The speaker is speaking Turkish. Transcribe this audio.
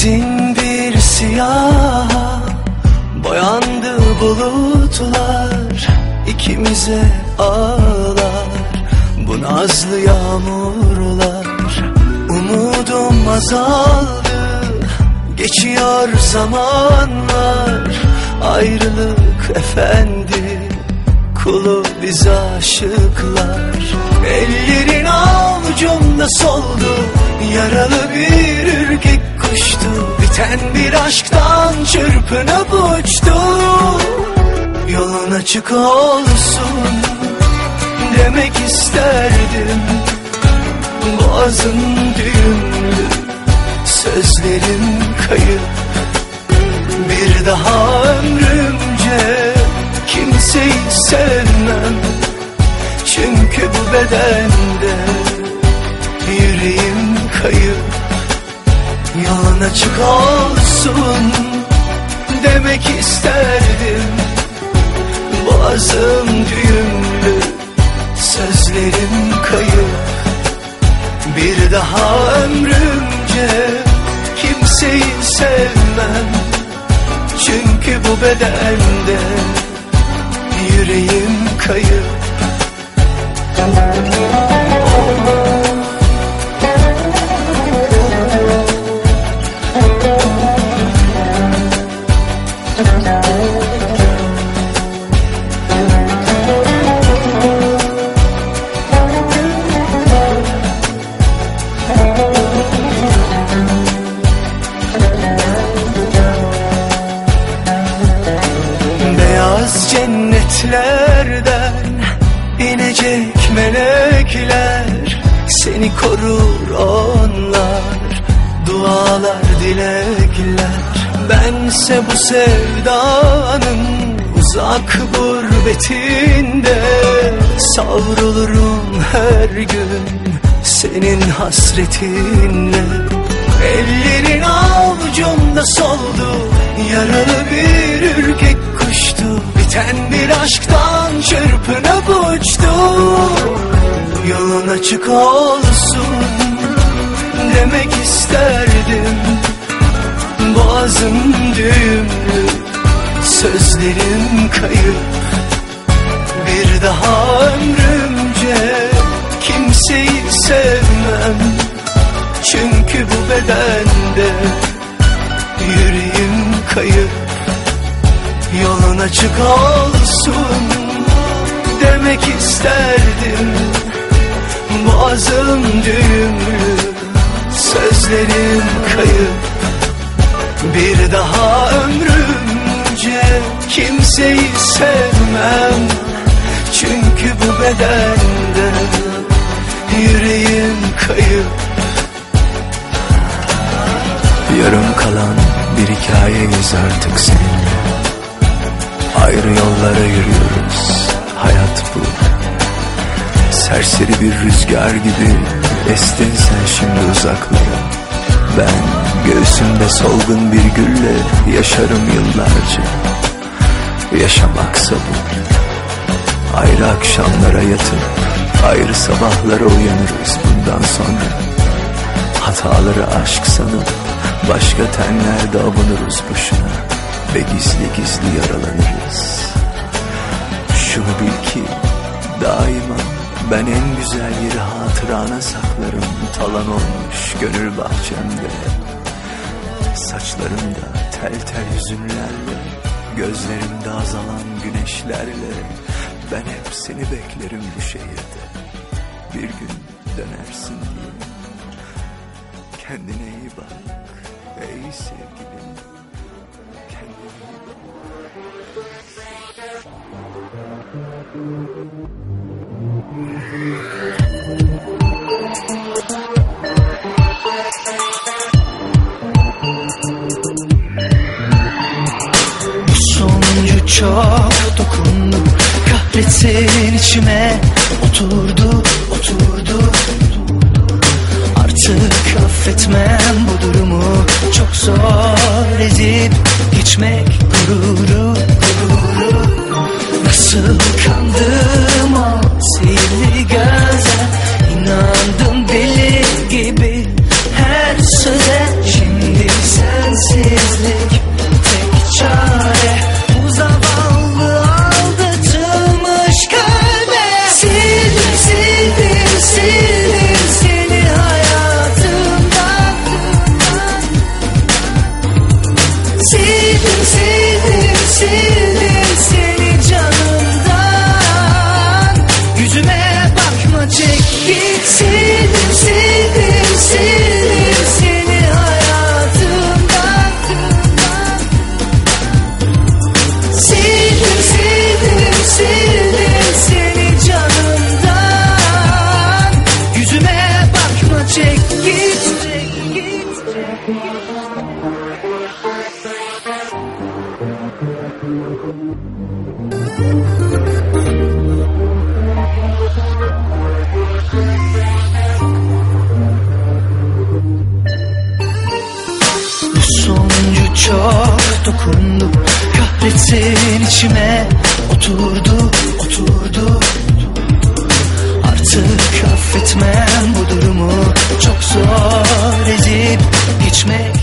Hazin bir siyah bulutlar ikimize ağlar. Bu nazlı yağmurlar Umudum azaldı. Geçiyor zamanlar Ayrılık efendi Kulu biz aşıklar. Ellerin avucumda soldu Yaralı bir ürkek kuştu. Biten bir aşktan çırpınıp uçtu Yolun açık olsun Demek isterdim. Boğazın düğümlü Sözlerin kayıp. Bir daha ömrümce Kimseyi sevmem. Çünkü bu bedende Yüreğim kayıp. Yolun açık olsun Kimseyi sevmem. Çünkü bu bedende Yüreğim kayıp inecek melekler Seni korur onlar Dualar dilekler. Bense bu sevdanın uzak gurbetinde Savrulurum her gün senin hasretinle. Ellerin avucumda soldu Yaralı bir ürkek kuştu. Biten bir aşktan çırpınıp uçtu Yolun açık olsun Demek isterdim. Boğazım düğümlü Sözlerim kayıp. Bir daha ömrümce Kimseyi sevmem. Çünkü bu bedende yüreğim kayıp. Yolun açık olsun isterdim. Boğazım düğümlü sözlerim kayıp. Bir daha ömrümce kimseyi sevmem. Çünkü bu bedende yüreğim kayıp. Yarım kalan bir hikayeyiz artık seninle. Ayrı yollara yürüyoruz. Hayat bu Serseri bir rüzgar gibi Estin sen şimdi uzaklara. Ben göğsümde solgun bir gülle Yaşarım yıllarca. Yaşamaksa bu Ayrı akşamlara yatıp Ayrı sabahlara uyanırız bundan sonra. Hataları aşk sanıp Başka tenlerde avunuruz boşuna Ve gizli gizli yaralanırız. Şunu bil ki daima ben en güzel yeri hatırana saklarım. Talan olmuş gönül bahçemde. Saçlarımda tel tel hüzünlerle Gözlerimde azalan güneşlerle. Ben hep seni beklerim bu şehirde. Bir gün dönersin diye. Kendine iyi bak ey sevgilim Sonuncu çok dokundu Kahretsin içime. Oturdu oturdu Artık affetmem bu durumu. Çok zor ezip geçmek gururu. Nasıl kandım al sevgili gel Sonuncu çok dokundu Kahretsin içime. Oturdu oturdu. Artık affetmem bu durumu. Çok zor ezip geçmek